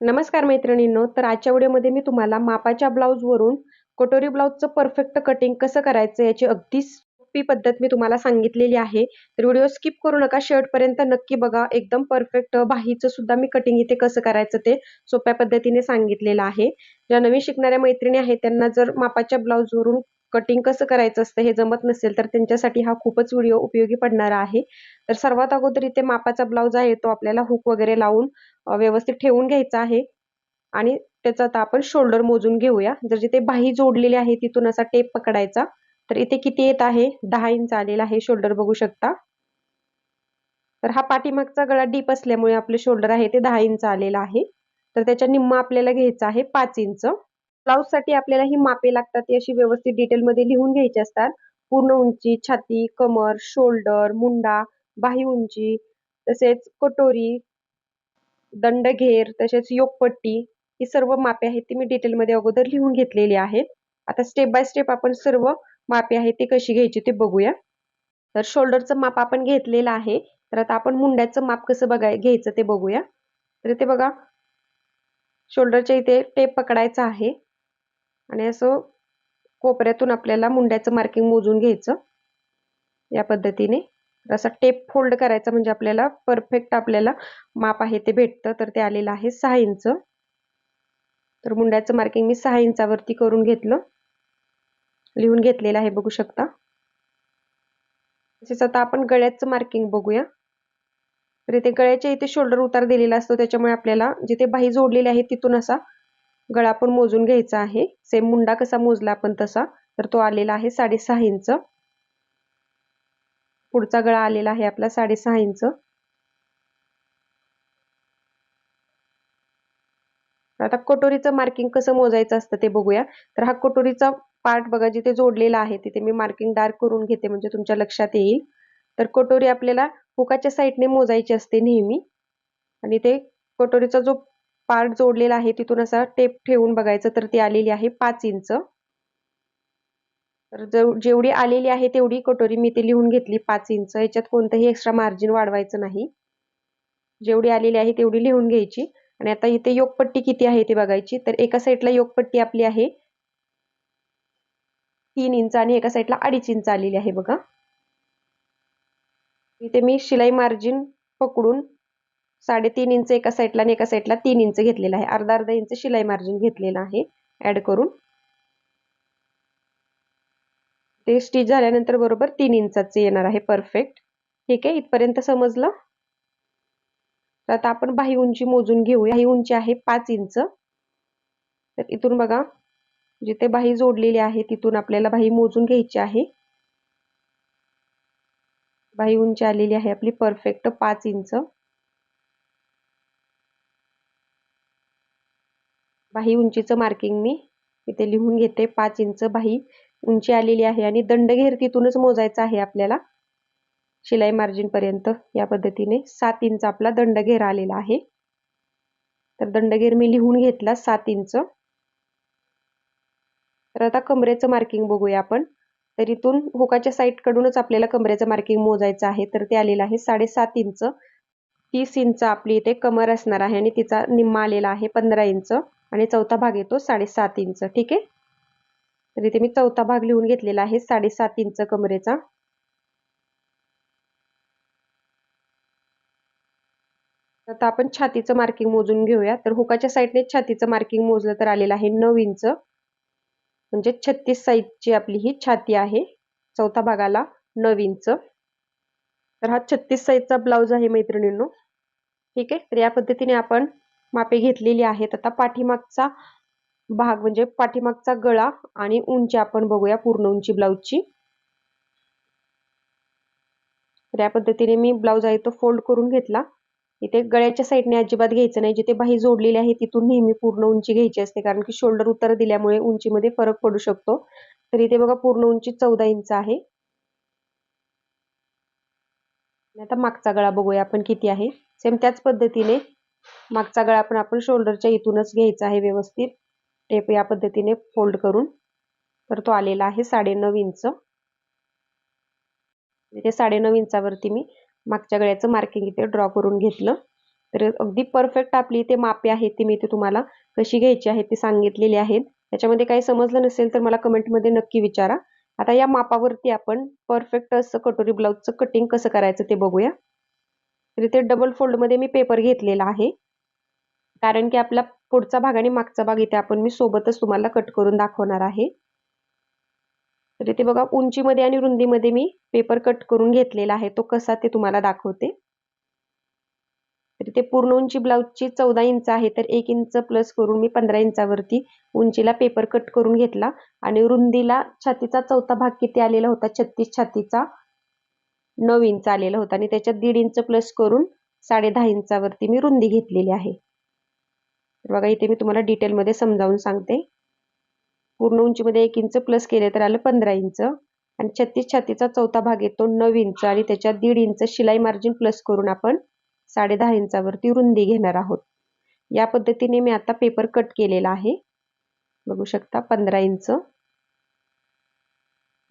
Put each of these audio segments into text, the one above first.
नमस्कार मैत्रिणींनो तर आजच्या व्हिडिओमध्ये मी तुम्हाला मापाच्या ब्लाऊजवरून कटोरी ब्लाऊजचं परफेक्ट कटिंग कसं करायचं याची अगदी सोपी पद्धत मी तुम्हाला सांगितलेली आहे. तर व्हिडिओ स्किप करू नका. शेवटपर्यंत नक्की बघा. एकदम परफेक्ट बाहीचं सुद्धा मी कटिंग इथे कसं करायचं ते सोप्या पद्धतीने सांगितलेलं आहे. ज्या नवीन शिकणाऱ्या मैत्रिणी आहेत त्यांना जर मापाच्या ब्लाऊजवरून कटिंग कसं करायचं असतं हे जमत नसेल तर त्यांच्यासाठी हा खूपच व्हिडिओ उपयोगी पडणारा आहे. तर सर्वात अगोदर इथे मापाचा ब्लाऊज आहे तो आपल्याला हुक वगैरे लावून व्यवस्थित ठेवून घ्यायचा आहे. आणि त्याचा आता आपण शोल्डर मोजून घेऊया. जर जिथे बाही जोडलेली आहे तिथून असा टेप पकडायचा. तर इथे किती येत आहे? दहा इंच आलेला आहे शोल्डर बघू शकता. तर हा पाठीमागचा गळा डीप असल्यामुळे आपले शोल्डर आहे ते दहा इंच आलेला आहे. तर त्याच्या निम्मा आपल्याला घ्यायचा आहे पाच इंच. ब्लाऊजसाठी आपल्याला ही मापे लागतात ती अशी व्यवस्थित डिटेलमध्ये लिहून घ्यायची असतात. पूर्ण उंची छाती कमर शोल्डर मुंडा बाही उंची तसेच कटोरी दंडघेर तसेच योगपट्टी ही सर्व मापे आहेत ती मी डिटेलमध्ये अगोदर लिहून घेतलेली आहेत. आता स्टेप बाय स्टेप आपण सर्व मापे आहे ते कशी घ्यायची ते बघूया. तर शोल्डरचं माप आपण घेतलेलं आहे. तर आता आपण मुंड्याचं माप कसं बघाय घ्यायचं ते बघूया. तर ते बघा शोल्डरच्या इथे टेप पकडायचा आहे. आणि असं कोपऱ्यातून आपल्याला मुंड्याचं मार्किंग मोजून घ्यायचं. या पद्धतीने. असा टेप फोल्ड करायचा म्हणजे आपल्याला परफेक्ट आपल्याला माप आहे ते भेटतं. तर ते आलेलं आहे सहा इंच. तर मुंड्याचं मार्किंग मी सहा इंचावरती करून घेतलं. लिहून घेतलेलं आहे बघू शकता. तसेच आता आपण गळ्याचं मार्किंग बघूया. तर इथे गळ्याच्या इथे शोल्डर उतार दिलेला असतो त्याच्यामुळे आपल्याला जिथे बाही जोडलेली आहे तिथून असा गळा पण मोजून घ्यायचा आहे. सेम मुंडा कसा मोजला आपण तसा तर तो आलेला आहे साडेसहा इंच. पुढचा गळा आलेला आहे आपला साडेसहा इंच. आता कटोरीचं मार्किंग कसं मोजायचं असतं ते बघूया. तर हा कटोरीचा पार्ट बघा जिथे जोडलेला आहे तिथे मी मार्किंग डार्क करून घेते म्हणजे तुमच्या लक्षात येईल. तर कटोरी आपल्याला हुकाच्या साईडने मोजायची असते नेहमी. आणि ते कटोरीचा जो पार्ट जोडलेला आहे तिथून असा टेप ठेवून बघायचं तर ती आलेली आहे पाच इंच. तर जेवढी आलेली आहे तेवढी कटोरी मी ते लिहून घेतली पाच इंच. याच्यात कोणतंही एक्स्ट्रा मार्जिन वाढवायचं नाही. जेवढी आलेली आहे तेवढी लिहून घ्यायची. आणि आता इथे योगपट्टी किती आहे ते बघायची. तर एका साईडला योगपट्टी आपली आहे तीन इंच आणि एका साईडला अडीच इंच आलेली आहे बघा. इथे मी शिलाई मार्जिन पकडून साडेतीन इंच एका साईडला आणि एका साईडला तीन इंच घेतलेला आहे. अर्धा अर्धा इंच शिलाई मार्जिन घेतलेलं आहे ऍड करून. ते स्टिच झाल्यानंतर बरोबर तीन इंचाचे येणार आहे परफेक्ट ठीक आहे? इथपर्यंत समजलं? तर आता आपण बाही उंची मोजून घेऊया. ही उंची आहे पाच इंच. तर इथून बघा म्हणजे जिथे बाही जोडलेली आहे तिथून आपल्याला बाही मोजून घ्यायची आहे. बाही उंची आलेली आहे आपली परफेक्ट पाच इंच. बाही उंचीचं मार्किंग मी इथे लिहून घेते पाच इंच बाही उंची आलेली आहे आणि दंडघेर तिथूनच मोजायचा आहे आपल्याला. शिलाई मार्जिन पर्यंत या पद्धतीने सात इंच आपला दंडघेर आलेला आहे. तर दंडघेर मी लिहून घेतला सात इंच. तर आता कमरेचं मार्किंग बघूया आपण. तर इथून हुकाच्या साईडकडूनच आपल्याला कमरेचं मार्किंग मोजायचं आहे. तर ते आलेलं आहे साडेसात इंच. तीस इंच आपली इथे कमर असणार आहे आणि तिचा निम्मा आलेला आहे पंधरा इंच. आणि चौथा भाग येतो साडेसात इंच. ठीक आहे? तर इथे मी चौथा भाग लिहून घेतलेला आहे साडेसात इंच कमरेचा. आता आपण छातीचं मार्किंग मोजून घेऊया. तर हुकाच्या साईडने छातीचं मार्किंग मोजलं तर आलेलं आहे नऊ इंच. म्हणजे छत्तीस साईजची आपली ही छाती आहे. चौथा भागाला नऊ इंच तर हा छत्तीस साईजचा ब्लाऊज आहे मैत्रिणींनो. ठीक आहे? तर या पद्धतीने आपण मापे घेतलेली आहेत. आता पाठीमागचा भाग म्हणजे पाठीमागचा गळा आणि उंची आपण बघूया पूर्ण उंची ब्लाऊजची तर या पद्धतीने मी ब्लाऊज आहे तो फोल्ड करून घेतला. इथे गळ्याच्या साईडने अजिबात घ्यायचं नाही. जिथे बाही जोडलेली आहे तिथून नेहमी पूर्ण उंची घ्यायची असते. कारण की शोल्डर उत्तर दिल्यामुळे उंचीमध्ये फरक पडू शकतो. तर इथे बघा पूर्ण उंची चौदा इंच आहे. आता मागचा गळा बघूया आपण किती आहे. सेम त्याच पद्धतीने मागचा गळा पण आपण शोल्डरच्या इथूनच घ्यायचा आहे व्यवस्थित. टेप या पद्धतीने फोल्ड करून. तर तो आलेला आहे साडेनऊ इंच. इथे साडेनऊ इंचावरती मी मागच्या गळ्याचं मार्किंग इथे ड्रॉ करून घेतलं. तर अगदी परफेक्ट आपली इथे मापे आहेत ती मी इथे तुम्हाला कशी घ्यायची आहे ती सांगितलेली आहेत. त्याच्यामध्ये काही समजलं नसेल तर मला कमेंटमध्ये नक्की विचारा. आता या मापावरती आपण परफेक्ट असं कटोरी ब्लाऊजचं कटिंग कसं करायचं ते बघूया. तर इथे डबल फोल्डमध्ये मी पेपर घेतलेला आहे. कारण की आपला पुढचा भाग आणि मागचा भाग इथे आपण मी सोबतच तुम्हाला कट करून दाखवणार आहे. तर इथे बघा उंचीमध्ये आणि रुंदीमध्ये मी पेपर कट करून घेतलेला आहे. तो कसा ते तुम्हाला दाखवते. तर इथे पूर्ण उंची ब्लाऊजची चौदा इंच आहे. तर एक इंच प्लस करून मी पंधरा इंचावरती उंचीला पेपर कट करून घेतला. आणि रुंदीला छातीचा चौथा भाग किती आलेला होता? छत्तीस छातीचा नऊ इंच आलेला होता. आणि त्याच्यात दीड इंच प्लस करून साडे दहा इंचावरती मी रुंदी घेतलेली आहे. तर बघा इथे मी तुम्हाला डिटेलमध्ये समजावून सांगते. पूर्ण उंचीमध्ये एक इंच प्लस केले तर आलं पंधरा इंच. आणि छत्तीस छातीचा चौथा भाग येतो नऊ इंच आणि त्याच्यात दीड इंच शिलाई मार्जिन प्लस करून आपण साडे दहा इंचावरती रुंदी घेणार आहोत. या पद्धतीने मी आता पेपर कट केलेला आहे. बघू शकता पंधरा इंच.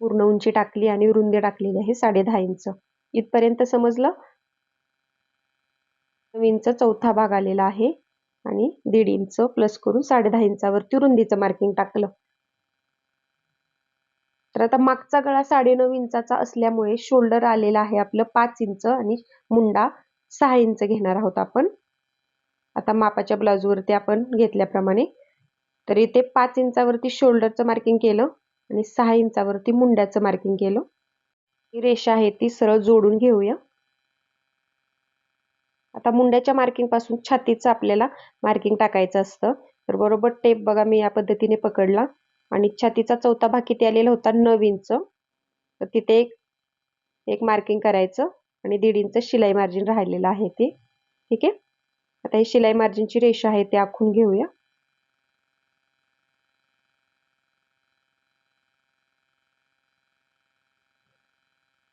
पूर्ण उंची टाकली आणि रुंदी टाकलेली आहे साडे दहा इंच. इथपर्यंत समजलं? इंच चौथा भाग आलेला आहे आणि दीड इंच प्लस करून साडे दहा इंचावरती रुंदीचं मार्किंग टाकलं. तर आता मागचा गळा साडेनऊ इंचाचा असल्यामुळे शोल्डर आलेला आहे आपलं पाच इंच आणि मुंडा सहा इंच घेणार आहोत आपण. आता मापाच्या ब्लाऊजवरती आपण घेतल्याप्रमाणे. तर इथे पाच इंचावरती शोल्डरचं मार्किंग केलं आणि सहा इंचावरती मुंड्याचं मार्किंग केलं. ही रेषा आहे ती सरळ जोडून घेऊया. आता मुंड्याच्या मार्किंगपासून छातीचं आपल्याला मार्किंग टाकायचं असतं. तर बरोबर टेप बघा मी या पद्धतीने पकडला. आणि छातीचा चौथा भाग किती आलेला होता? नऊ इंच तर तिथे एक एक मार्किंग करायचं आणि दीड इंच शिलाई मार्जिन राहिलेलं आहे ते. ठीक आहे? आता ही शिलाई मार्जिनची रेषा आहे ते आखून घेऊया.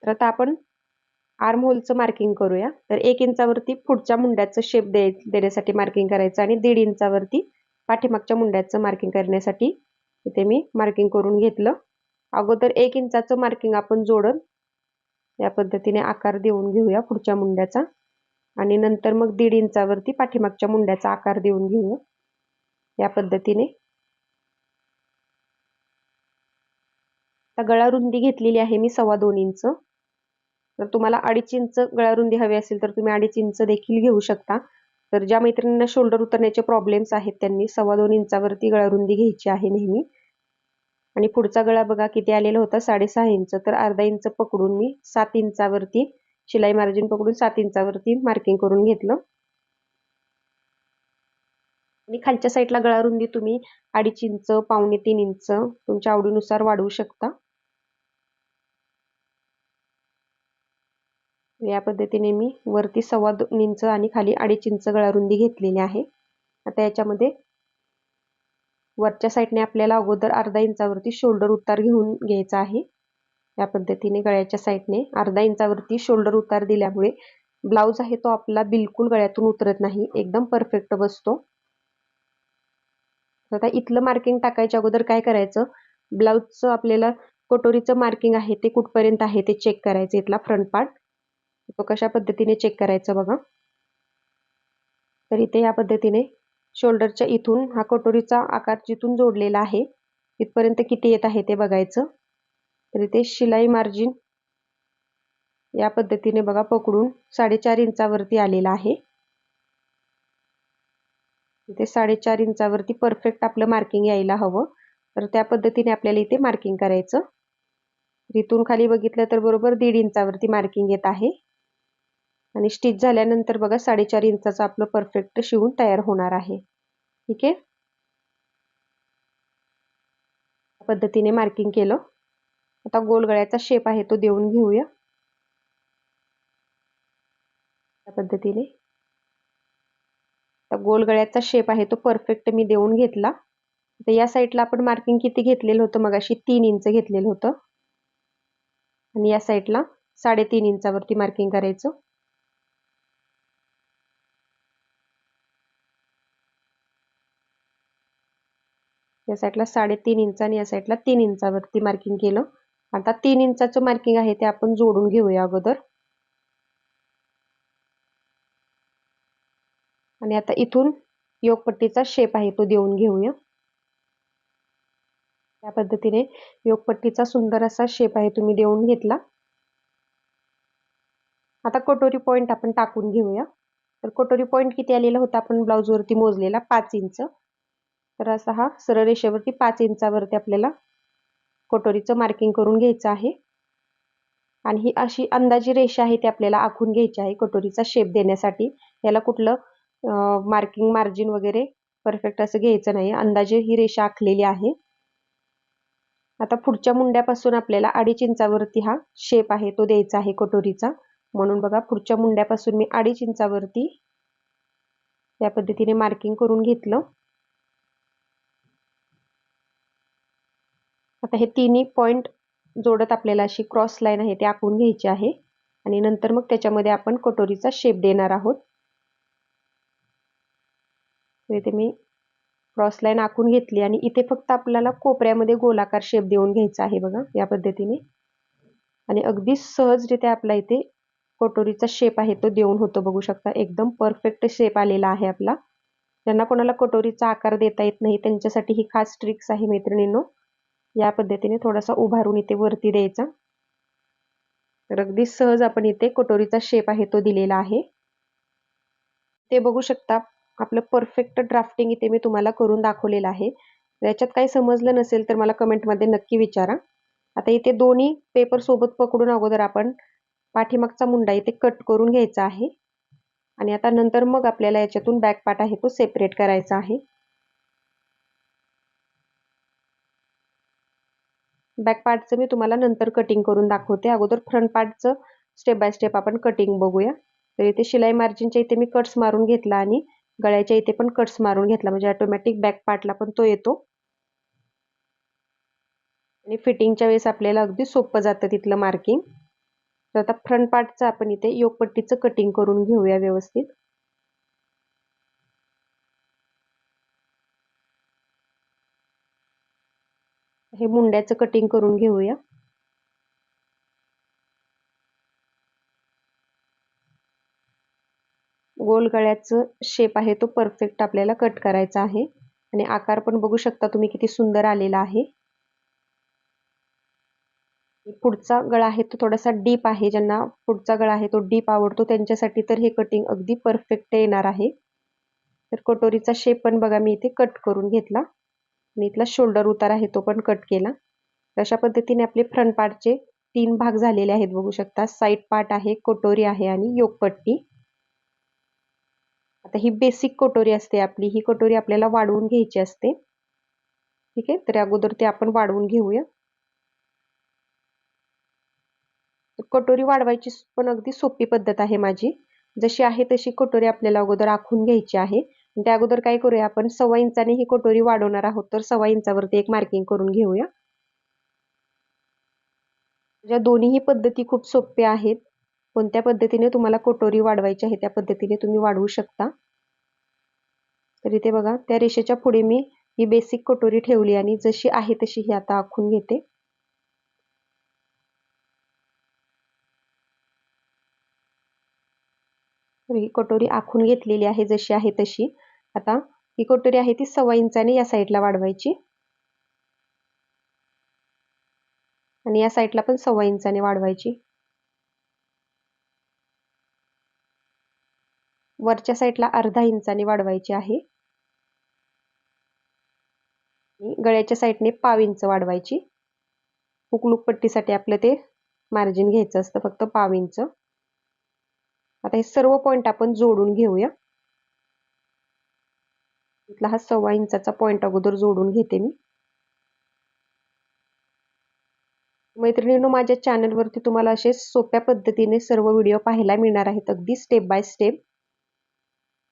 तर आता आपण आर्म होलचं मार्किंग करूया. तर एक इंचावरती पुढच्या मुंड्याचं शेप दे देण्यासाठी मार्किंग करायचं आणि दीड इंचावरती पाठीमागच्या मुंड्याचं मार्किंग करण्यासाठी इथे मी मार्किंग करून घेतलं. अगोदर एक इंचाचं मार्किंग आपण जोडत या पद्धतीने आकार देऊन घेऊया पुढच्या मुंड्याचा. आणि नंतर मग दीड इंचावरती पाठीमागच्या मुंड्याचा आकार देऊन घेऊया. या पद्धतीने. गळा रुंदी घेतलेली आहे मी सव्वा दोन इंच. तर तुम्हाला अडीच इंच गळा रुंदी हवी असेल तर तुम्ही अडीच इंच देखील घेऊ शकता. तर ज्या मैत्रिणींना शोल्डर उतरण्याचे प्रॉब्लेम्स आहेत त्यांनी सव्वा दोन इंचावरती गळा रुंदी घ्यायची आहे नेहमी. आणि पुढचा गळा बघा किती आलेला होता साडेसहा इंच. तर अर्धा इंच पकडून मी सात इंचावरती शिलाई मार्जिन पकडून सात इंचावरती मार्किंग करून घेतलं. आणि खालच्या साईडला गळा रुंदी तुम्ही अडीच इंच पावणे तीन इंच तुमच्या आवडीनुसार वाढवू शकता. या पद्धतीने मी वरती सव्वा दोन इंच आणि खाली अडीच इंच गळा रुंदी घेतलेली आहे. आता याच्यामध्ये वरच्या साईडने आपल्याला अगोदर अर्धा इंचावरती शोल्डर उतार घेऊन घ्यायचा आहे. या पद्धतीने गळ्याच्या साईडने अर्धा इंचावरती शोल्डर उतार दिल्यामुळे ब्लाऊज आहे तो आपला बिलकुल गळ्यातून उतरत नाही एकदम परफेक्ट बसतो. आता इथलं मार्किंग टाकायच्या अगोदर काय करायचं? ब्लाऊजचं आपल्याला कटोरीचं मार्किंग आहे ते कुठपर्यंत आहे ते चेक करायचं इथला फ्रंट पार्ट तो कशा पद्धतीने चेक करायचं बघा. तर इथे या पद्धतीने शोल्डरच्या इथून हा कटोरीचा आकार जिथून जोडलेला आहे तिथपर्यंत किती येत आहे ते बघायचं. तर इथे शिलाई मार्जिन या पद्धतीने बघा पकडून साडेचार इंचावरती आलेला आहे. इथे साडेचार इंचावरती परफेक्ट आपलं मार्किंग यायला हवं. तर त्या पद्धतीने आपल्याला इथे मार्किंग करायचं. इथून खाली बघितलं तर बरोबर दीड इंचावरती मार्किंग येत आहे. आणि स्टिच झाल्यानंतर बघा साडेचार इंचाचं आपलं परफेक्ट शिवून तयार होणार आहे. ठीक आहे? पद्धतीने मार्किंग केलं. आता गोल गळ्याचा शेप आहे तो देऊन घेऊया. त्या पद्धतीने. गोल गळ्याचा शेप आहे तो परफेक्ट मी देऊन घेतला. तर या साईडला आपण मार्किंग किती घेतलेलं होतं मग अशी तीन इंच घेतलेलं होतं. आणि या साईडला साडेतीन इंचावरती मार्किंग करायचं. या साईडला साडेतीन इंच आणि या साईडला तीन इंचावरती मार्किंग केलं. आता तीन इंचाचं मार्किंग आहे ते आपण जोडून घेऊया अगोदर. आणि आता इथून योगपट्टीचा शेप आहे तो देऊन घेऊया. त्या पद्धतीने योगपट्टीचा सुंदर असा शेप आहे तुम्ही देऊन घेतला. आता कटोरी पॉईंट आपण टाकून घेऊया. तर कटोरी पॉईंट किती आलेला होता? आपण ब्लाऊजवरती मोजलेला पाच इंच तर असा हा सरळ रेषेवरती पाच इंचावरती आपल्याला कटोरीचं मार्किंग करून घ्यायचं आहे. आणि ही अशी अंदाजी रेषा आहे ती आपल्याला आखून घ्यायची आहे कटोरीचा शेप देण्यासाठी. याला कुठलं मार्किंग मार्जिन वगैरे परफेक्ट असं घ्यायचं नाही. अंदाजे ही रेषा आखलेली आहे. आता पुढच्या मुंड्यापासून आपल्याला अडीच इंचावरती हा शेप आहे तो द्यायचा आहे कटोरीचा म्हणून बघा पुढच्या मुंड्यापासून मी अडीच इंचावरती त्या पद्धतीने मार्किंग करून घेतलं. आता हे तिन्ही पॉईंट जोडत आपल्याला अशी क्रॉस लाईन आहे ते आखून घ्यायची आहे. आणि नंतर मग त्याच्यामध्ये आपण कटोरीचा शेप देणार आहोत. इथे मी क्रॉस लाईन आखून घेतली आणि इथे फक्त आपल्याला कोपऱ्यामध्ये गोलाकार शेप देऊन घ्यायचा आहे बघा या पद्धतीने. आणि अगदी सहजरित्या आपला इथे कटोरीचा शेप आहे तो देऊन होतो बघू शकता. एकदम परफेक्ट शेप आलेला आहे आपला. ज्यांना कोणाला कटोरीचा आकार देता येत नाही त्यांच्यासाठी ही खास ट्रिक्स आहे मैत्रिणींनो. या पद्धतीने थोडासा उभारून इथे वरती द्यायचा. तर अगदी सहज आपण इथे कटोरीचा शेप आहे तो दिलेला आहे. ते बघू शकता आपलं परफेक्ट ड्राफ्टिंग इथे मी तुम्हाला करून दाखवलेलं आहे. याच्यात काही समजलं नसेल तर मला कमेंटमध्ये नक्की विचारा. आता इथे दोन्ही पेपर सोबत पकडून अगोदर आपण पाठीमागचा मुंडा इथे कट करून घ्यायचा आहे. आणि आता नंतर मग आपल्याला याच्यातून बॅक पार्ट आहे तो सेपरेट करायचा आहे. बॅक पार्टचं मी तुम्हाला नंतर कटिंग करून दाखवते. अगोदर फ्रंट पार्टचं स्टेप बाय स्टेप आपण कटिंग बघूया. तर इथे शिलाई मार्जिनच्या इथे मी कट्स मारून घेतला आणि गळ्याच्या इथे पण कट्स मारून घेतला. म्हणजे ऑटोमॅटिक बॅक पार्टला पण तो येतो. आणि फिटिंगच्या वेळेस आपल्याला अगदी सोपं जातं तिथलं मार्किंग तर आता फ्रंट पार्टचं आपण इथे योगपट्टीचं कटिंग करून घेऊया व्यवस्थित. हे मुंड्याचं कटिंग करून घेऊया. गोल गळ्याचं शेप आहे तो परफेक्ट आपल्याला कट करायचा आहे. आणि आकार पण बघू शकता तुम्ही किती सुंदर आलेला आहे. पुढचा गळा आहे तो थोडासा डीप आहे. ज्यांना पुढचा गळा आहे तो डीप आवडतो त्यांच्यासाठी तर हे कटिंग अगदी परफेक्ट येणार आहे. तर कटोरीचा शेप पण बघा मी इथे कट करून घेतला. मी इथला शोल्डर उतार आहे तो पण कट केला. अशा पद्धतीने आपले फ्रंट पार्टचे तीन भाग झालेले आहेत बघू शकता. साईड पार्ट आहे कटोरी आहे आणि योगपट्टी आता ही बेसिक कटोरी असते आपली. ही कटोरी आपल्याला वाढवून घ्यायची असते. ठीक आहे? तर अगोदर ते आपण वाढवून घेऊया. कटोरी वाढवायची पण अगदी सोपी पद्धत आहे माझी. जशी आहे तशी कटोरी आपल्याला अगोदर आखून घ्यायची आहे. त्या अगोदर काय करूया आपण? सव्वा इंचाने ही कटोरी वाढवणार आहोत. तर सव्वा इंचावरती एक मार्किंग करून घेऊया. ज्या दोन्हीही पद्धती खूप सोप्या आहेत. कोणत्या पद्धतीने तुम्हाला कटोरी वाढवायची आहे त्या पद्धतीने तुम्ही वाढवू शकता. तर इथे बघा त्या रेषेच्या पुढे मी ही बेसिक कटोरी ठेवली आणि जशी आहे तशी ही आता आखून घेते. ही कटोरी आखून घेतलेली आहे जशी आहे तशी. आता ही कोटरी आहे ती सव्वा इंचाने या साईडला वाढवायची. आणि या साईडला पण सव्वा इंचाने वाढवायची. वरच्या साईडला अर्धा इंचाने वाढवायची आहे. गळ्याच्या साईडने पाव इंच वाढवायची. उकलूक पट्टीसाठी आपलं ते मार्जिन घ्यायचं असतं फक्त पाव इंच. आता हे सर्व पॉइंट आपण जोडून घेऊया. इथला हा सव्वा इंचाचा पॉइंट अगोदर जोडून घेते मी. मैत्रिणींनो माझ्या चॅनलवरती तुम्हाला असे सोप्या पद्धतीने सर्व व्हिडिओ पाहायला मिळणार आहेत अगदी स्टेप बाय स्टेप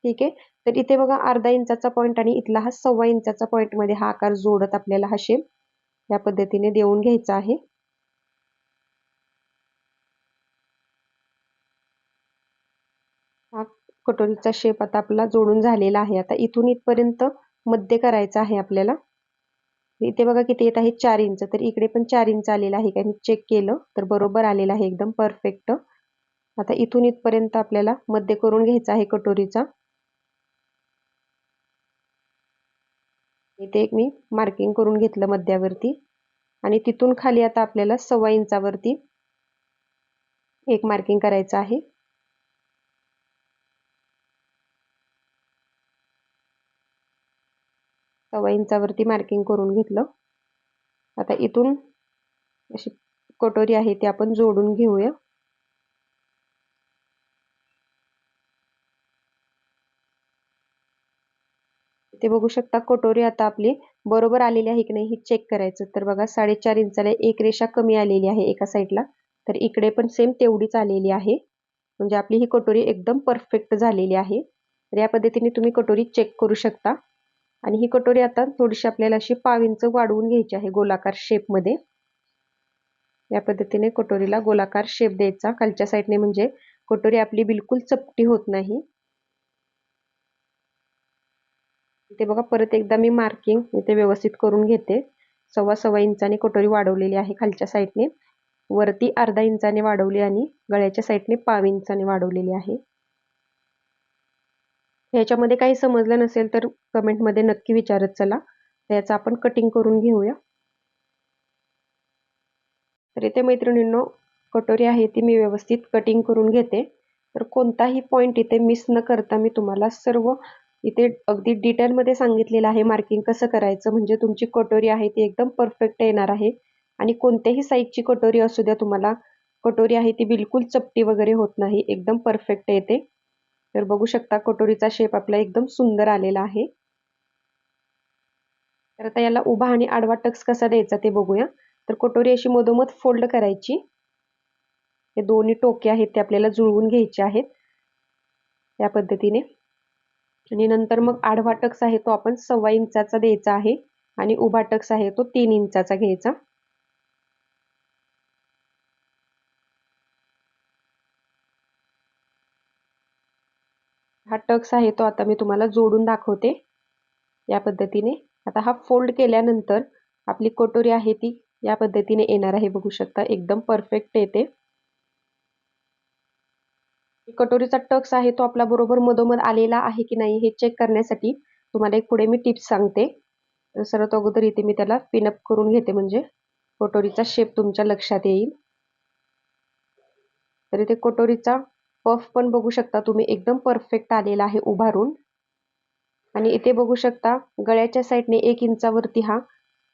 ठीक आहे? तर इथे बघा अर्धा इंचाचा पॉईंट आणि इथला हा सव्वा इंचाचा पॉईंटमध्ये हा आकार जोडत आपल्याला हा शेप या पद्धतीने देऊन घ्यायचा आहे. कटोरीचा शेप आता आपला जोडून झालेला आहे. आता इथून इथपर्यंत मध्य करायचा आहे आपल्याला. इथे बघा किती येत आहे? चार इंच तर इकडे पण चार इंच आलेला आहे. काही मी चेक केलं तर बरोबर आलेला आहे. एकदम परफेक्ट आता इथून इथपर्यंत आपल्याला मध्य करून घ्यायचा आहे कटोरीचा. इथे एक मी मार्किंग करून घेतलं मध्यावरती. आणि तिथून खाली आता आपल्याला सव्वा इंचावरती एक मार्किंग करायचं आहे. सव्वा इंचावरती मार्किंग करून घेतलं. आता इथून अशी कटोरी आहे ती आपण जोडून घेऊया. ते बघू शकता कटोरी आता आपली बरोबर आलेली आहे की नाही हे चेक करायचं. तर बघा साडेचार इंचाला एक रेषा कमी आलेली आहे एका साईडला तर इकडे पण सेम तेवढीच आलेली आहे. म्हणजे आपली ही कटोरी एकदम परफेक्ट झालेली आहे. तर या पद्धतीने तुम्ही कटोरी चेक करू शकता. आणि ही कटोरी आता थोडीशी आपल्याला अशी पाव इंच वाढवून घ्यायची आहे गोलाकार शेपमध्ये या पद्धतीने कटोरीला गोलाकार शेप द्यायचा. खालच्या साईडने म्हणजे कटोरी आपली बिलकुल चपटी होत नाही. ते बघा परत एकदा मी मार्किंग इथे व्यवस्थित करून घेते. सव्वा सव्वा इंचाने कटोरी वाढवलेली आहे खालच्या साईडने वरती अर्धा इंचाने वाढवली आणि गळ्याच्या साईडने पाव इंचाने वाढवलेली आहे. ह्याच्यामध्ये काही समजलं नसेल तर कमेंटमध्ये नक्की विचारत चला. याचं आपण कटिंग करून घेऊया. तर इथे मैत्रिणींनो कटोरी आहे ती मी व्यवस्थित कटिंग करून घेते. तर कोणताही पॉईंट इथे मिस न करता मी तुम्हाला सर्व इथे अगदी डिटेलमध्ये सांगितलेलं आहे. मार्किंग कसं करायचं? म्हणजे तुमची कटोरी आहे ती एकदम परफेक्ट येणार आहे. आणि कोणत्याही साईजची कटोरी असू द्या तुम्हाला कटोरी आहे ती बिलकुल चपटी वगैरे होत नाही. एकदम परफेक्ट येते. तर बघू शकता कटोरीचा शेप आपला एकदम सुंदर आलेला आहे. तर आता याला उभा आणि आडवा टक्स कसा द्यायचा ते बघूया. तर कटोरी अशी मधोमध फोल्ड करायची. हे दोन्ही टोके आहेत ते आपल्याला जुळवून घ्यायचे आहेत. त्या पद्धतीने. आणि नंतर मग आडवा टक्स आहे तो आपण सव्वा इंचाचा द्यायचा आहे. आणि उभा टक्स आहे तो तीन इंचाचा घ्यायचा. टक्स आहे तो आता मी तुम्हाला जोडून दाखवते. या पद्धतीने. आता हा फोल्ड केल्यानंतर आपली कटोरी आहे ती या पद्धतीने येणार आहे. बघू शकता एकदम परफेक्ट येते. कटोरीचा टक्स आहे तो आपला बरोबर मधोमध आलेला आहे की नाही हे चेक करण्यासाठी तुम्हाला एक पुढे मी टिप्स सांगते. सर्वात अगोदर इथे मी त्याला पिनअप करून घेते म्हणजे कटोरीचा शेप तुमच्या लक्षात येईल. तर इथे कटोरीचा पफ पण बघू शकता तुम्ही. एकदम परफेक्ट आलेला आहे उभारून. आणि इथे बघू शकता गळ्याच्या साईडने एक इंचावरती हा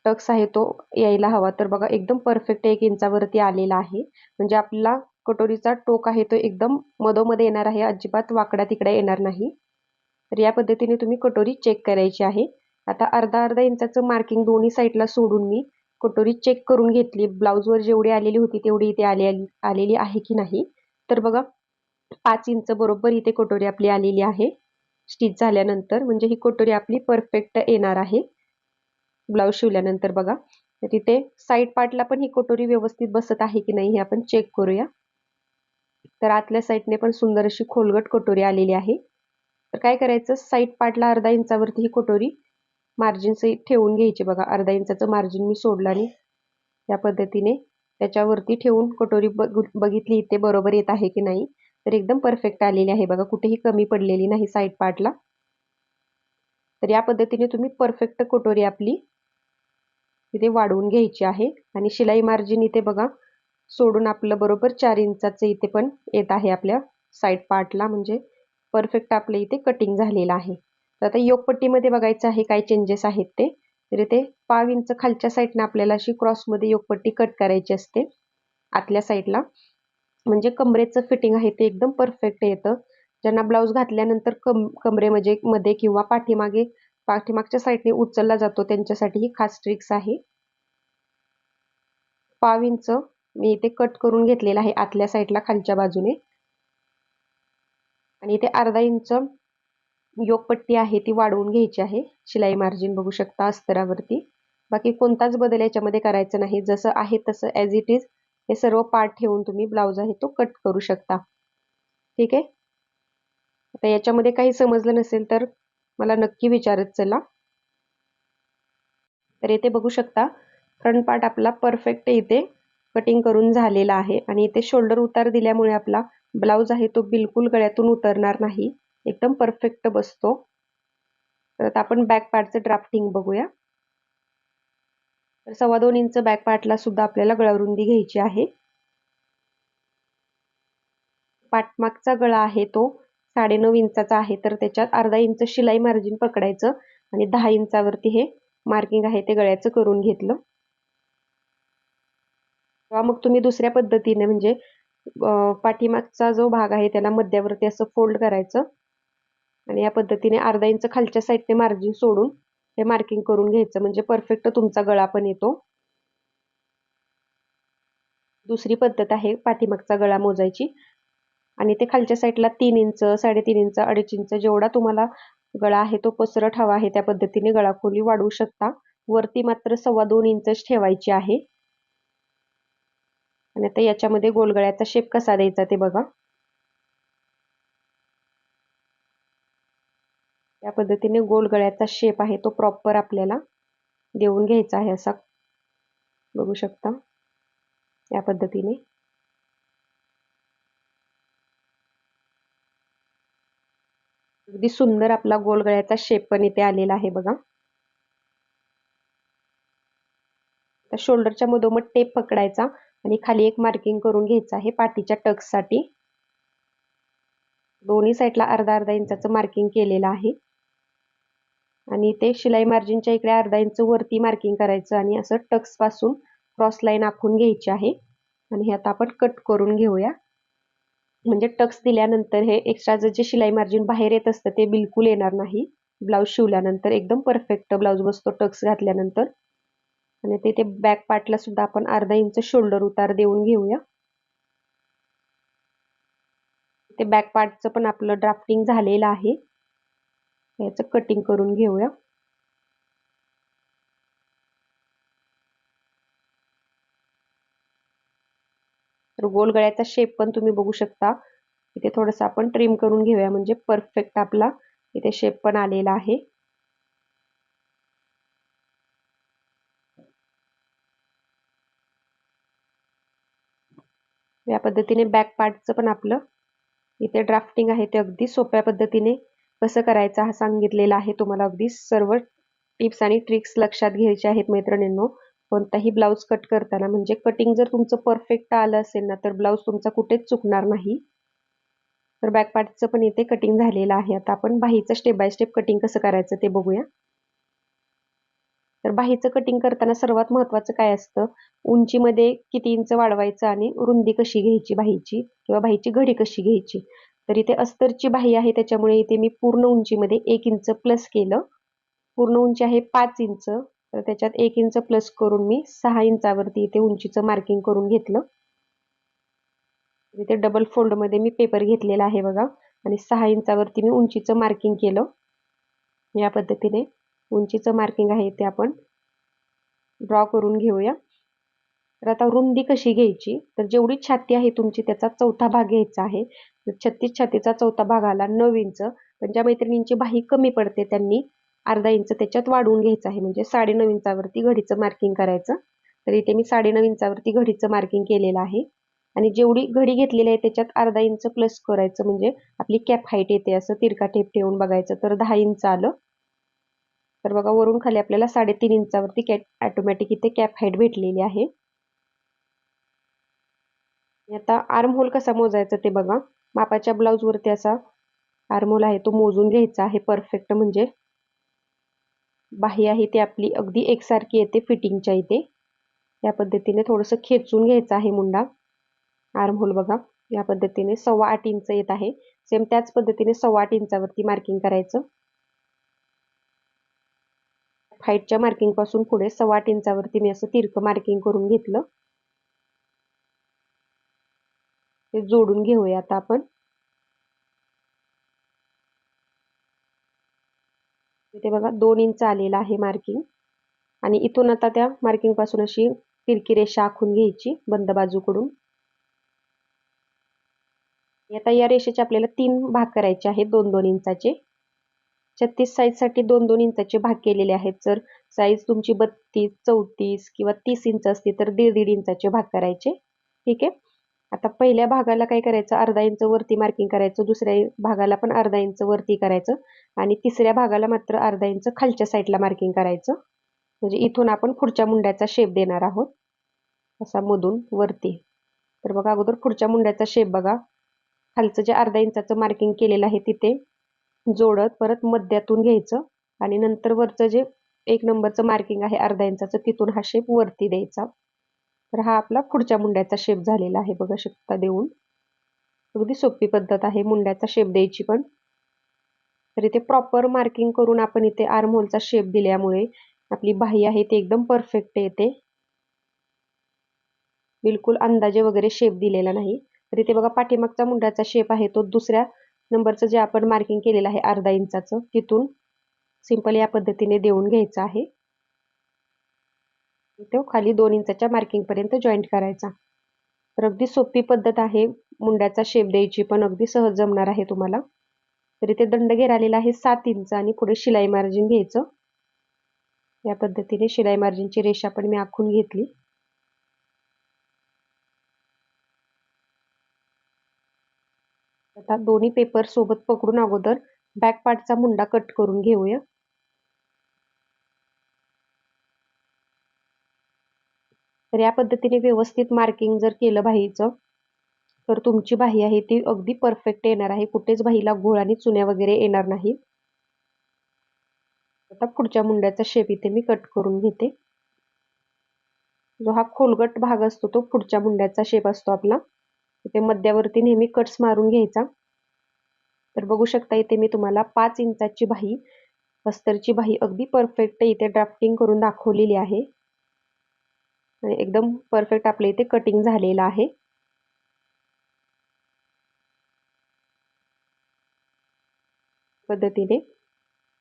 टक्स आहे तो यायला हवा. तर बघा एकदम परफेक्ट एक इंचावरती आलेला आहे. म्हणजे आपला कटोरीचा टोक आहे तो एकदम मधोमध्ये येणार आहे. अजिबात वाकडा तिकडे येणार नाही. तर या पद्धतीने तुम्ही कटोरी चेक करायची आहे. आता अर्धा अर्धा इंचाचं मार्किंग दोन्ही साईडला सोडून मी कटोरी चेक करून घेतली. ब्लाऊजवर जेवढी आलेली होती तेवढी इथे आले आलेली आहे की नाही. तर बघा पाच इंच बरोबर इथे कटोरी आपली आलेली आहे. स्टिच झाल्यानंतर म्हणजे ही कटोरी आपली परफेक्ट येणार आहे. ब्लाऊज शिवल्यानंतर बघा. तर तिथे साईड पार्टला पण ही कटोरी व्यवस्थित बसत आहे की नाही हे आपण चेक करूया. तर आतल्या साईडने पण सुंदर अशी खोलगट कटोरी आलेली आहे. तर काय करायचं? साईड पार्टला अर्धा इंचावरती ही कटोरी मार्जिन ठेवून घ्यायची बघा. अर्धा इंचाचं मार्जिन मी सोडलं आणि या पद्धतीने त्याच्यावरती ठेवून कटोरी बघितली इथे बरोबर येत आहे की नाही. तर एकदम परफेक्ट आलेली आहे बघा. कुठेही कमी पडलेली नाही साईड पार्टला तर या पद्धतीने तुम्ही परफेक्ट कटोरी आपली इथे वाढवून घ्यायची आहे. आणि शिलाई मार्जिन इथे बघा सोडून आपलं बरोबर चार इंचाचं इथे पण येत आहे आपल्या साईड पार्टला म्हणजे परफेक्ट आपलं इथे कटिंग झालेलं आहे. तर आता योगपट्टीमध्ये बघायचं आहे काय चेंजेस आहेत ते. तर इथे पाव इंच खालच्या साईडनं आपल्याला अशी क्रॉसमध्ये योगपट्टी कट करायची असते. आतल्या साईडला म्हणजे कमरेचं फिटिंग आहे ते एकदम परफेक्ट येतं. ज्यांना ब्लाऊज घातल्यानंतर कम कमरेमध्ये म्हणजे मध्ये किंवा पाठीमागे पाठीमागच्या साईडने उचलला जातो त्यांच्यासाठी ही खास ट्रिक्स आहे. पाव इंच मी इथे कट करून घेतलेला आहे आतल्या साईडला खालच्या बाजूने. आणि इथे अर्धा इंच योगपट्टी आहे ती वाढवून घ्यायची आहे. शिलाई मार्जिन बघू शकता अस्तरावरती. बाकी कोणताच बदल याच्यामध्ये करायचा नाही. जसं आहे तसं ॲज इट इज हे सर्व पार्ट ठेवून तुम्ही ब्लाऊज आहे तो कट करू शकता. ठीक आहे? आता याच्यामध्ये काही समजलं नसेल तर मला नक्की विचारत चला. तर येथे बघू शकता फ्रंट पार्ट आपला परफेक्ट इथे. कटिंग करून झालेला आहे आणि इथे शोल्डर उतार दिल्यामुळे आपला ब्लाऊज आहे तो बिलकुल गळ्यातून उतरणार नाही. एकदम परफेक्ट बसतो. तर आता आपण बॅक पार्टचं ड्राफ्टिंग बघूया. सव्वा दोन इंच बॅक पार्टला सुद्धा आपल्याला गळारुंदी घ्यायची आहे. पाठमागचा गळा आहे तो साडेनऊ इंचाचा आहे तर त्याच्यात अर्धा इंच शिलाई मार्जिन पकडायचं आणि दहा इंचावरती हे मार्किंग आहे ते गळ्याचं करून घेतलं. किंवा मग तुम्ही दुसऱ्या पद्धतीने म्हणजे पाठीमागचा जो भाग आहे त्याला मध्यावरती असं फोल्ड करायचं. आणि या पद्धतीने अर्धा इंच खालच्या साईडने मार्जिन सोडून हे मार्किंग करून घ्यायचं. म्हणजे परफेक्ट तुमचा गळा पण येतो. दुसरी पद्धत आहे पाठीमागचा गळा मोजायची. आणि ते खालच्या साईडला तीन इंच साडेतीन इंच अडीच इंच जेवढा तुम्हाला गळा आहे तो पसरट हवा आहे त्या पद्धतीने गळा खोली वाढवू शकता. वरती मात्र सव्वा दोन इंचच ठेवायची आहे. आणि आता याच्यामध्ये गोलगळ्याचा शेप कसा द्यायचा ते बघा. या पद्धतीने गोलगळ्याचा शेप आहे तो प्रॉपर आपल्याला देऊन घ्यायचा आहे असा. बघू शकता. या पद्धतीने. अगदी सुंदर आपला गोलगळ्याचा शेप पण इथे आलेला आहे बघा. शोल्डरच्या मधोमध टेप पकडायचा आणि खाली एक मार्किंग करून घ्यायचं आहे पाठीच्या टक्ससाठी दोन्ही साईडला अर्धा अर्धा इंचाचं मार्किंग केलेलं आहे. आणि ते शिलाई मार्जिनच्या इकडे अर्धा इंच वरती मार्किंग करायचं आणि असं टक्सपासून क्रॉस लाईन आखून घ्यायची आहे. आणि हे आता आपण कट करून घेऊया. म्हणजे टक्स दिल्यानंतर हे एक्स्ट्राचं जे शिलाई मार्जिन बाहेर येत असतं ते बिलकुल येणार नाही. ब्लाऊज शिवल्यानंतर एकदम परफेक्ट ब्लाऊज बसतो टक्स घातल्यानंतर. आणि तिथे बॅक पार्टला सुद्धा आपण अर्धा इंच शोल्डर उतार देऊन घेऊया. ते बॅक पार्टचं पण आपलं ड्राफ्टिंग झालेलं आहे. याचं कटिंग करून घेऊया. तर गोल गळ्याचा शेप पण तुम्ही बघू शकता. इथे थोडंसं आपण ट्रिम करून घेऊया म्हणजे परफेक्ट आपला इथे शेप पण आलेला आहे. या पद्धतीने बॅक पार्टचं पण आपलं इथे ड्राफ्टिंग आहे ते अगदी सोप्या पद्धतीने. कसं करायचं हा सांगितलेला आहे तुम्हाला अगदी सर्व टिप्स आणि ट्रिक्स लक्षात घ्यायचे आहेत मैत्रिणींनो. कोणताही ब्लाऊज कट करताना म्हणजे कटिंग जर तुमचं परफेक्ट आलं असेल ना तर ब्लाऊज तुमचा कुठेच चुकणार नाही. तर बॅक पार्टचं पण इथे कटिंग झालेलं आहे. आता आपण बाहीचं स्टेप बाय स्टेप कटिंग कसं करायचं ते बघूया. तर बाहीचं कटिंग करताना सर्वात महत्वाचं काय असतं? उंचीमध्ये किती इंच वाढवायचं आणि रुंदी कशी घ्यायची बाहीची? किंवा बाहीची घडी कशी घ्यायची? तर इथे अस्तरची बाही आहे त्याच्यामुळे इथे मी पूर्ण उंचीमध्ये एक इंच प्लस केलं. पूर्ण उंची आहे पाच इंच. तर त्याच्यात एक इंच प्लस करून मी सहा इंचावरती इथे उंचीचं मार्किंग करून घेतलं. इथे डबल फोल्डमध्ये मी पेपर घेतलेला आहे बघा. आणि सहा इंचावरती मी उंचीचं मार्किंग केलं. या पद्धतीने उंचीचं मार्किंग आहे ते आपण ड्रॉ करून घेऊया. तर आता रुंदी कशी घ्यायची? तर जेवढी छाती आहे तुमची त्याचा चौथा भाग घ्यायचा आहे. छत्तीस छातीचा चौथा भाग आला नऊ इंच पण ज्या मैत्रिणींची बाही कमी पडते त्यांनी अर्धा इंच त्याच्यात वाढवून घ्यायचं आहे. म्हणजे साडेनऊ इंचावरती घडीचं मार्किंग करायचं. तर इथे मी साडेनऊ इंचावरती घडीचं मार्किंग केलेलं आहे. आणि जेवढी घडी घेतलेली आहे त्याच्यात अर्धा इंच प्लस करायचं. म्हणजे आपली कॅप हाईट येते असं तिरका टेप ठेवून बघायचं. तर दहा इंच आलं. तर बघा वरून खाली आपल्याला साडेतीन इंचावरती कॅट ॲटोमॅटिक इथे कॅप हाईट भेटलेली आहे. आता आर्म होल कसा मोजायचा ते बघा. मापाच्या ब्लाऊजवरती असा आरमोल आहे तो मोजून घ्यायचा आहे परफेक्ट म्हणजे. बाही आहे ती आपली अगदी एकसारखी येते फिटिंगच्या इथे. या पद्धतीने थोडंसं खेचून घ्यायचं आहे मुंडा. आर्महोल बघा या पद्धतीने सव्वा आठ इंच येत आहे. सेम त्याच पद्धतीने सव्वा आठ इंचावरती मार्किंग करायचं. हाईटच्या मार्किंगपासून पुढे सव्वा आठ इंचावरती मी असं तिरकं मार्किंग करून घेतलं. ते जोडून घेऊया आता आपण. इथे बघा दोन इंच आलेला आहे मार्किंग आणि इथून आता त्या मार्किंगपासून अशी तिरकी रेषा आखून घ्यायची बंद बाजूकडून. आता या रेषेचे आपल्याला तीन भाग करायचे आहेत दोन दोन इंचाचे छत्तीस साईजसाठी दोन दोन इंचाचे भाग केलेले आहेत. जर साईज तुमची बत्तीस चौतीस किंवा तीस इंच असते तर दीड दीड इंचाचे भाग करायचे. ठीक आहे? आता पहिल्या भागाला काय करायचं? अर्धा इंच वरती मार्किंग करायचं दुसऱ्या भागाला पण अर्धा इंच वरती करायचं आणि तिसऱ्या भागाला मात्र अर्धा इंच खालच्या साईडला मार्किंग करायचं. म्हणजे इथून आपण पुढच्या मुंड्याचा शेप देणार आहोत. असा मधून वरती. तर बघा अगोदर पुढच्या मुंड्याचा शेप बघा. खालचं जे अर्धा इंचाचं मार्किंग केलेलं आहे तिथे जोडत परत मध्यातून घ्यायचं आणि नंतर वरचं जे एक नंबरचं मार्किंग आहे अर्धा इंचाचं तिथून हा शेप वरती द्यायचा. तर हा आपला पुढच्या मुंड्याचा शेप झालेला आहे बघा शकता देऊन. अगदी सोपी पद्धत आहे मुंड्याचा शेप द्यायची पण. तर इथे प्रॉपर मार्किंग करून आपण इथे आर्महोलचा शेप दिल्यामुळे आपली बाही आहे ती एकदम परफेक्ट येते बिलकुल अंदाजे वगैरे शेप दिलेला नाही. तर इथे बघा पाठीमागचा मुंड्याचा शेप आहे तो दुसऱ्या नंबरचं जे आपण मार्किंग केलेलं आहे अर्धा इंचाचं तिथून सिंपल या पद्धतीने देऊन घ्यायचं आहे. तो खाली दोन इंचाच्या मार्किंगपर्यंत जॉईंट करायचा. तर अगदी सोपी पद्धत आहे. मुंड्याचा शेप द्यायची पण अगदी सहज जमणार आहे तुम्हाला. तर इथे दंड घेरालेला आहे सात इंच आणि पुढे शिलाई मार्जिन घ्यायचं. या पद्धतीने शिलाई मार्जिनची रेषा पण मी आखून घेतली. आता दोन्ही पेपर सोबत पकडून अगोदर बॅक पार्टचा मुंडा कट करून घेऊया. तर या पद्धतीने व्यवस्थित मार्किंग जर केलं बाहीचं तर तुमची बाही आहे ती अगदी परफेक्ट येणार आहे. कुठेच बाहीला घोळ आणि चुन्या वगैरे येणार नाही आता पुढच्या मुंड्याचा शेप इथे मी कट करून घेते. जो हा खोलगट भाग असतो तो पुढच्या मुंड्याचा शेप असतो आपला. इथे मध्यावरती नेहमी कट्स मारून घ्यायचा. तर बघू शकता इथे मी तुम्हाला पाच इंचाची बाही अस्तरची बाही अगदी परफेक्ट इथे ड्राफ्टिंग करून दाखवलेली आहे. म्हणजे एकदम परफेक्ट आपल्या इथे कटिंग झालेलं आहे. पद्धतीने.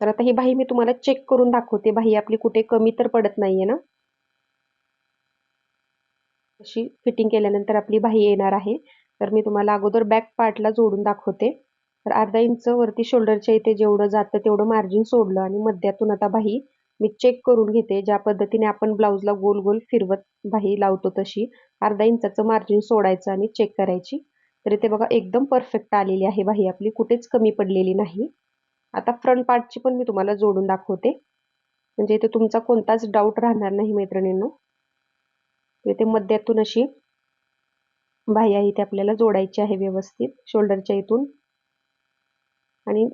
तर आता ही बाही मी तुम्हाला चेक करून दाखवते. बाही आपली कुठे कमी तर पडत नाहीये ना? अशी फिटिंग केल्यानंतर आपली बाही येणार आहे. तर मी तुम्हाला अगोदर बॅक पार्टला जोडून दाखवते. तर अर्धा इंच वरती शोल्डरच्या इथे जेवढं जातं तेवढं मार्जिन सोडलं आणि मध्यातून आता बाही मी चेक करून घेते. ज्या पद्धतीने आपण ब्लाऊजला गोल गोल फिरवत बाही लावतो तशी अर्धा इंचाचं मार्जिन सोडायचं आणि चेक करायची. तर इथे बघा एकदम परफेक्ट आलेली आहे बाही आपली. कुठेच कमी पडलेली नाही. आता फ्रंट पार्टची पण मी तुम्हाला जोडून दाखवते. म्हणजे इथे तुमचा कोणताच डाऊट राहणार नाही मैत्रिणींनो. इथे मध्यातून अशी बाह्या आहे इथे आपल्याला जोडायची आहे व्यवस्थित शोल्डरच्या इथून. आणि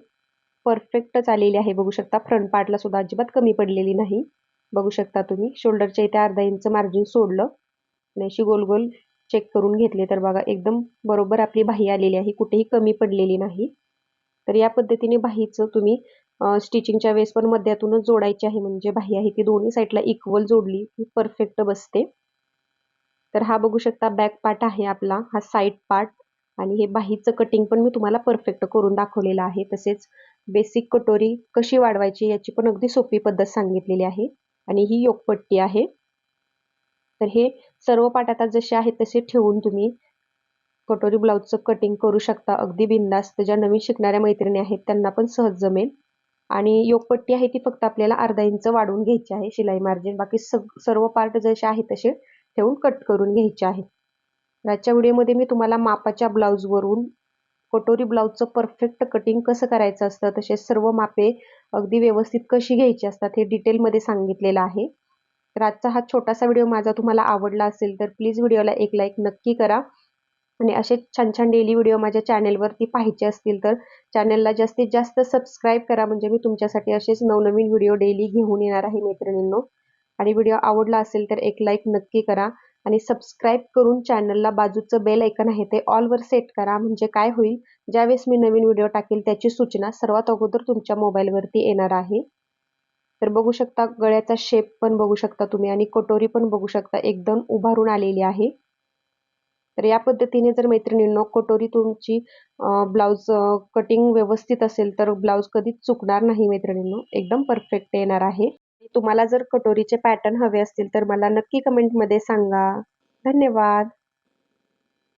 परफेक्टच आलेली आहे. बघू शकता फ्रंट पार्टला सुद्धा अजिबात कमी पडलेली नाही. बघू शकता तुम्ही शोल्डरच्या इथे अर्धा इंच मार्जिन सोडलं. आणि अशी गोल गोल चेक करून घेतले तर बघा एकदम बरोबर आपली बाही आलेली आहे. कुठेही कमी पडलेली नाही. तर या पद्धतीने बाहीचं तुम्ही स्टिचिंगच्या वेळेस पण मध्यातूनच जोडायची आहे. म्हणजे बाही आहे ती दोन्ही साईडला इक्वल जोडली की परफेक्ट बसते. तर हा बघू शकता बॅक पार्ट आहे आपला हा साईड पार्ट आणि हे बाहीचं कटिंग पण मी तुम्हाला परफेक्ट करून दाखवलेलं आहे. तसेच बेसिक कटोरी कशी वाढवायची याची पण अगदी सोपी पद्धत सांगितलेली आहे. आणि ही योगपट्टी आहे. तर हे सर्व पाठ आता जसे आहेत तसे ठेवून तुम्ही कटोरी ब्लाऊजचं कटिंग करू शकता. अगदी बिंदास्त ज्या नवीन शिकणाऱ्या मैत्रिणी आहेत त्यांना पण सहज जमेल. आणि योगपट्टी आहे ती फक्त आपल्याला अर्धा इंच वाढवून घ्यायची आहे. शिलाई मार्जिन बाकी सर्व पार्ट जसे आहेत तसे ठेवून कट करून घ्यायचे आहेत आजच्या व्हिडिओमध्ये मी तुम्हाला मापाच्या ब्लाऊजवरून कटोरी ब्लाऊजचं परफेक्ट कटिंग कसं करायचं असतं? तसेच सर्व मापे अगदी व्यवस्थित कशी घ्यायची असतात हे डिटेलमध्ये सांगितलेलं आहे. तर आजचा हा छोटासा व्हिडिओ माझा तुम्हाला आवडला असेल तर प्लीज व्हिडिओला एक लाईक नक्की करा. आणि असे छान छान डेली व्हिडिओ माझ्या चॅनेलवरती पाहायचे असतील तर चॅनेलला जास्तीत जास्त सबस्क्राईब करा. म्हणजे मी तुमच्यासाठी असेच नवनवीन व्हिडिओ डेली घेऊन येणार आहे मैत्रिणींनो. आणि व्हिडिओ आवडला असेल तर एक लाईक नक्की करा. आणि सबस्क्राईब करून चॅनलला बाजूचं बेल ऐकन आहे ते ऑलवर सेट करा. म्हणजे काय होईल? ज्यावेळेस मी नवीन व्हिडिओ टाकेल त्याची सूचना सर्वात अगोदर तुमच्या मोबाईलवरती येणार आहे. तर बघू शकता गळ्याचा शेप पण बघू शकता तुम्ही आणि कटोरी पण बघू शकता. एकदम उभारून आलेली आहे. तर या पद्धतीने जर मैत्रिणींनो कटोरी तुमची ब्लाऊज कटिंग व्यवस्थित असेल तर ब्लाऊज कधीच चुकणार नाही मैत्रिणींनो. एकदम परफेक्ट येणार आहे. तुम्हाला जर कटोरीचे पॅटर्न हवे असतील तर मला नक्की कमेंटमध्ये सांगा. धन्यवाद.